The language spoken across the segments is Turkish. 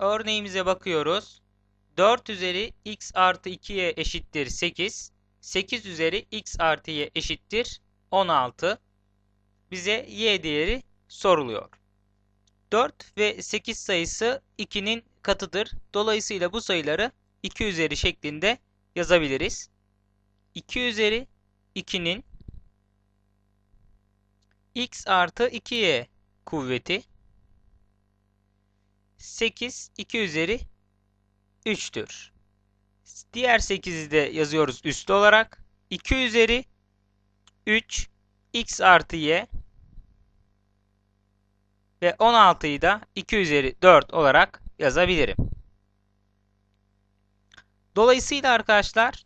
Örneğimize bakıyoruz. 4 üzeri x artı 2'ye eşittir 8. 8 üzeri x artı y eşittir 16. Bize y değeri soruluyor. 4 ve 8 sayısı 2'nin katıdır. Dolayısıyla bu sayıları 2 üzeri şeklinde yazabiliriz. 2 üzeri 2'nin x artı 2y kuvveti 8 2 üzeri 3'tür. Diğer 8'i de yazıyoruz üstü olarak. 2 üzeri 3 x artı y ve 16'yı da 2 üzeri 4 olarak yazabilirim. Dolayısıyla arkadaşlar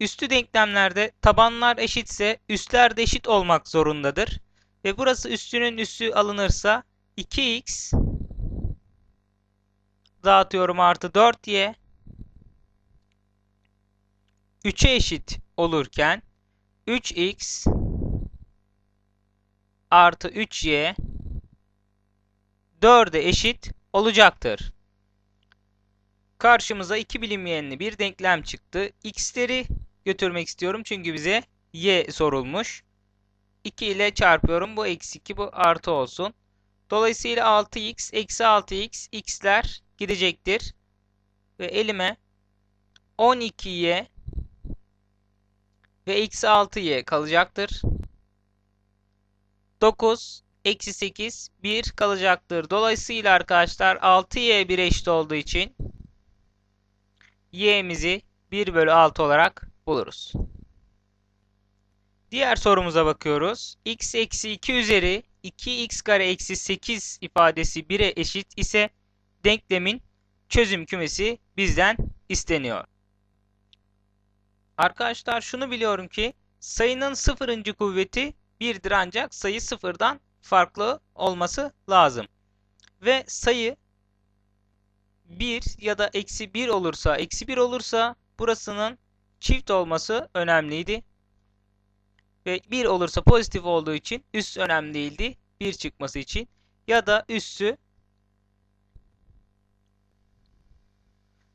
üstü denklemlerde tabanlar eşitse üstler de eşit olmak zorundadır. Ve burası üstünün üstü alınırsa 2x dağıtıyorum artı 4y 3'e eşit olurken 3x artı 3y 4'e eşit olacaktır. Karşımıza iki bilinmeyenli bir denklem çıktı. X'leri götürmek istiyorum çünkü bize y sorulmuş. 2 ile çarpıyorum. Bu eksi 2 bu artı olsun. Dolayısıyla 6x eksi 6x x'ler gidecektir. Ve elime 12y ve eksi 6y kalacaktır. 9 eksi 8 1 kalacaktır. Dolayısıyla arkadaşlar 6y 1 eşit olduğu için y'mizi 1 bölü 6 olarak buluruz. Diğer sorumuza bakıyoruz. x eksi 2 üzeri 2x kare eksi 8 ifadesi 1'e eşit ise denklemin çözüm kümesi bizden isteniyor. Arkadaşlar şunu biliyorum ki sayının sıfırıncı kuvveti 1'dir ancak sayı sıfırdan farklı olması lazım. Ve sayı 1 ya da eksi 1 olursa, eksi 1 olursa burasının çift olması önemliydi. Ve 1 olursa pozitif olduğu için üst önemli değildi. 1 çıkması için. Ya da üssü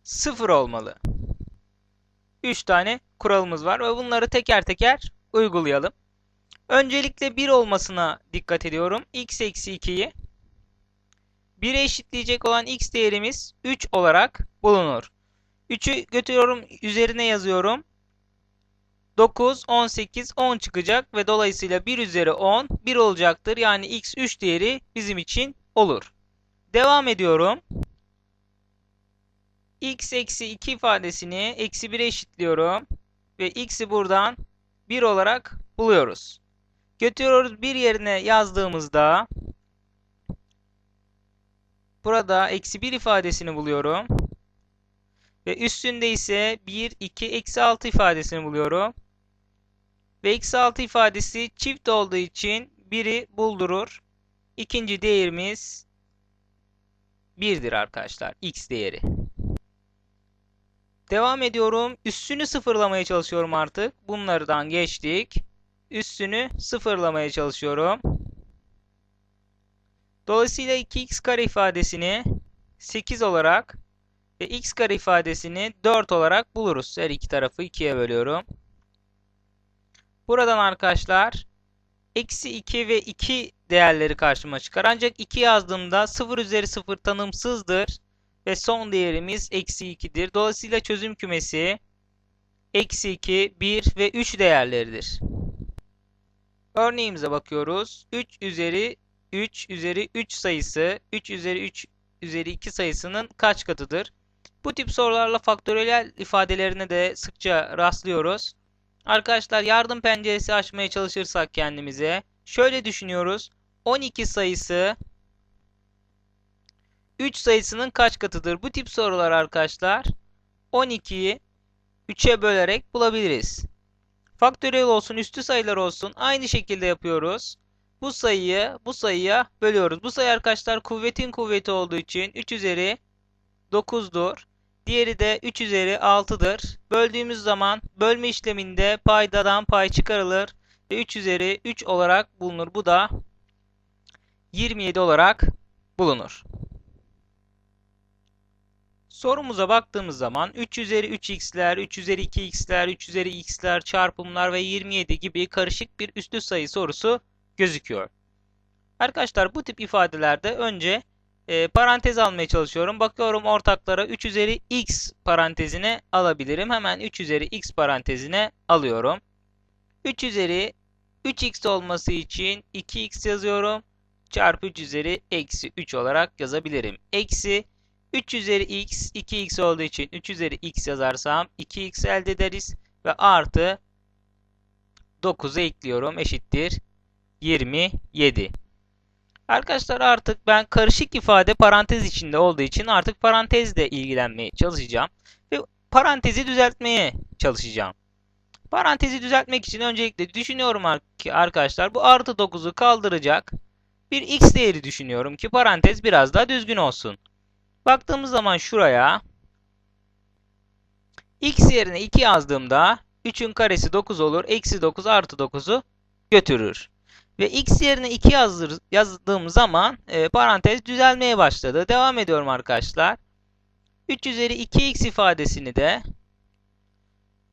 0 olmalı. 3 tane kuralımız var ve bunları teker teker uygulayalım. Öncelikle 1 olmasına dikkat ediyorum. x eksi 2'yi 1'e eşitleyecek olan x değerimiz 3 olarak bulunur. 3'ü götürüyorum üzerine yazıyorum. 9, 18, 10 çıkacak ve dolayısıyla 1 üzeri 10 1 olacaktır. Yani x 3 değeri bizim için olur. Devam ediyorum. X eksi 2 ifadesini eksi 1'e eşitliyorum. Ve x'i buradan 1 olarak buluyoruz. Götürüyoruz bir yerine yazdığımızda burada eksi 1 ifadesini buluyorum. Ve üstünde ise 1, 2, eksi 6 ifadesini buluyorum. Ve eksi 6 ifadesi çift olduğu için 1'i buldurur. İkinci değerimiz 1'dir arkadaşlar. X değeri. Devam ediyorum. Üstünü sıfırlamaya çalışıyorum artık. Bunlardan geçtik. Üstünü sıfırlamaya çalışıyorum. Dolayısıyla 2x kare ifadesini 8 olarak ve x kare ifadesini 4 olarak buluruz. Her iki tarafı 2'ye bölüyorum. Buradan arkadaşlar eksi 2 ve 2 değerleri karşıma çıkar. Ancak 2 yazdığımda 0 üzeri 0 tanımsızdır. Ve son değerimiz eksi 2'dir. Dolayısıyla çözüm kümesi eksi 2, 1 ve 3 değerleridir. Örneğimize bakıyoruz. 3 üzeri 3 üzeri 3 sayısı 3 üzeri 3 üzeri 2 sayısının kaç katıdır? Bu tip sorularla faktöriyel ifadelerine de sıkça rastlıyoruz. Arkadaşlar yardım penceresi açmaya çalışırsak kendimize şöyle düşünüyoruz. 12 sayısı 3 sayısının kaç katıdır? Bu tip sorular arkadaşlar 12'yi 3'e bölerek bulabiliriz. Faktöriyel olsun, üstü sayılar olsun aynı şekilde yapıyoruz. Bu sayıyı bu sayıya bölüyoruz. Bu sayı arkadaşlar kuvvetin kuvveti olduğu için 3 üzeri 9'dur. Diğeri de 3 üzeri 6'dır. Böldüğümüz zaman bölme işleminde paydadan pay çıkarılır ve 3 üzeri 3 olarak bulunur. Bu da 27 olarak bulunur. Sorumuza baktığımız zaman 3 üzeri 3x'ler, 3 üzeri 2x'ler, 3 üzeri x'ler, çarpımlar ve 27 gibi karışık bir üslü sayı sorusu gözüküyor. Arkadaşlar bu tip ifadelerde önce e, parantez almaya çalışıyorum. Bakıyorum ortaklara 3 üzeri x parantezine alabilirim. Hemen 3 üzeri x parantezine alıyorum. 3 üzeri 3x olması için 2x yazıyorum. Çarpı 3 üzeri eksi 3 olarak yazabilirim. Eksi 3 üzeri x 2x olduğu için 3 üzeri x yazarsam 2x elde ederiz. Ve artı 9'u ekliyorum eşittir 27. Arkadaşlar artık ben karışık ifade parantez içinde olduğu için artık parantezle ilgilenmeye çalışacağım. Ve parantezi düzeltmeye çalışacağım. Parantezi düzeltmek için öncelikle düşünüyorum ki arkadaşlar bu artı 9'u kaldıracak bir x değeri düşünüyorum ki parantez biraz daha düzgün olsun. Baktığımız zaman şuraya x yerine 2 yazdığımda 3'ün karesi 9 olur. Eksi 9 artı 9'u götürür. Ve x yerine 2 yazdır, yazdığım zaman e, parantez düzelmeye başladı. Devam ediyorum arkadaşlar. 3 üzeri 2x ifadesini de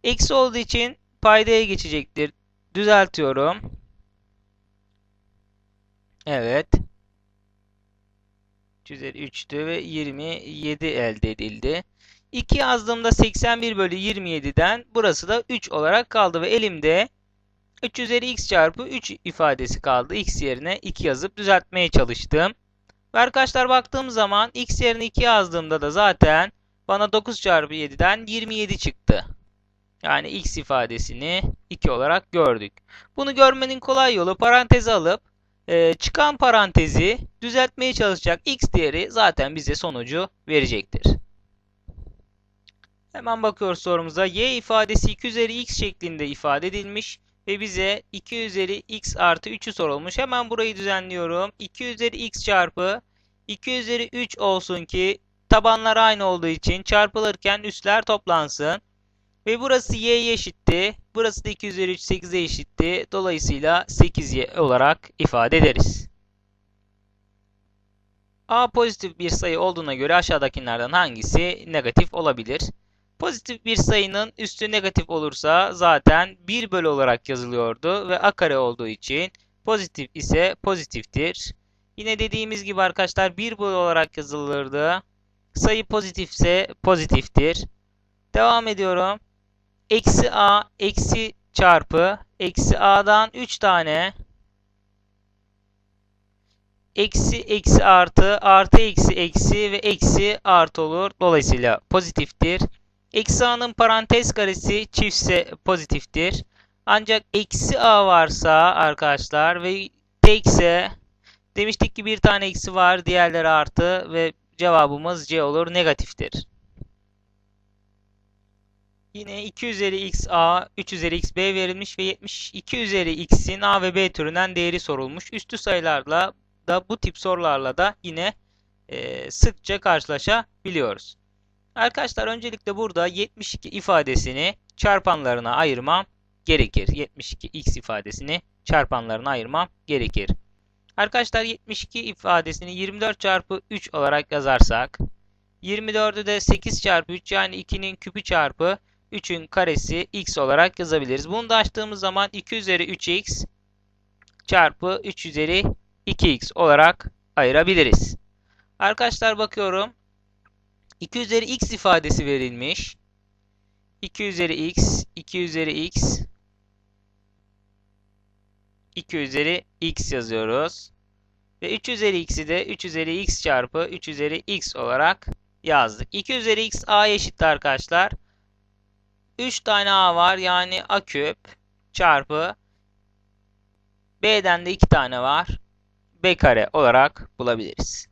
eksi olduğu için paydaya geçecektir. Düzeltiyorum. Evet. 3 üzeri 3'tü ve 27 elde edildi. 2 yazdığımda 81 bölü 27'den burası da 3 olarak kaldı ve elimde 3 üzeri x çarpı 3 ifadesi kaldı. x yerine 2 yazıp düzeltmeye çalıştım. Ve arkadaşlar baktığım zaman x yerine 2 yazdığımda da zaten bana 9 çarpı 7'den 27 çıktı. Yani x ifadesini 2 olarak gördük. Bunu görmenin kolay yolu parantezi alıp e, çıkan parantezi düzeltmeye çalışacak x değeri zaten bize sonucu verecektir. Hemen bakıyoruz sorumuza. y ifadesi 2 üzeri x şeklinde ifade edilmiş ve bize 2 üzeri x artı 3'ü sorulmuş. Hemen burayı düzenliyorum. 2 üzeri x çarpı 2 üzeri 3 olsun ki tabanlar aynı olduğu için çarpılırken üstler toplansın. Ve burası y'ye eşitti. Burası da 2 üzeri 3 8'e eşitti. Dolayısıyla 8y olarak ifade ederiz. A pozitif bir sayı olduğuna göre aşağıdakilerden hangisi negatif olabilir? Pozitif bir sayının üstü negatif olursa zaten 1 bölü olarak yazılıyordu ve a kare olduğu için pozitif ise pozitiftir. Yine dediğimiz gibi arkadaşlar 1 bölü olarak yazılırdı. Sayı pozitifse pozitiftir. Devam ediyorum. Eksi a eksi çarpı eksi a'dan 3 tane eksi eksi artı artı eksi eksi ve eksi artı olur. Dolayısıyla pozitiftir. Eksi a'nın parantez karesi çiftse pozitiftir. Ancak eksi a varsa arkadaşlar ve tekse demiştik ki bir tane eksi var diğerleri artı ve cevabımız C olur negatiftir. Yine 2 üzeri x a 3 üzeri x b verilmiş ve 72 üzeri x'in a ve b türünden değeri sorulmuş. Üstü sayılarla da bu tip sorularla da yine e, sıkça karşılaşabiliyoruz. Arkadaşlar öncelikle burada 72 ifadesini çarpanlarına ayırmam gerekir. 72x ifadesini çarpanlarına ayırmam gerekir. Arkadaşlar 72 ifadesini 24 çarpı 3 olarak yazarsak 24'ü de 8 çarpı 3 yani 2'nin küpü çarpı 3'ün karesi x olarak yazabiliriz. Bunu da açtığımız zaman 2 üzeri 3x çarpı 3 üzeri 2x olarak ayırabiliriz. Arkadaşlar bakıyorum. 2 üzeri x ifadesi verilmiş. 2 üzeri x, 2 üzeri x, 2 üzeri x yazıyoruz. Ve 3 üzeri x'i de 3 üzeri x çarpı 3 üzeri x olarak yazdık. 2 üzeri x a eşittir arkadaşlar. 3 tane a var yani a küp çarpı b'den de 2 tane var. b kare olarak bulabiliriz.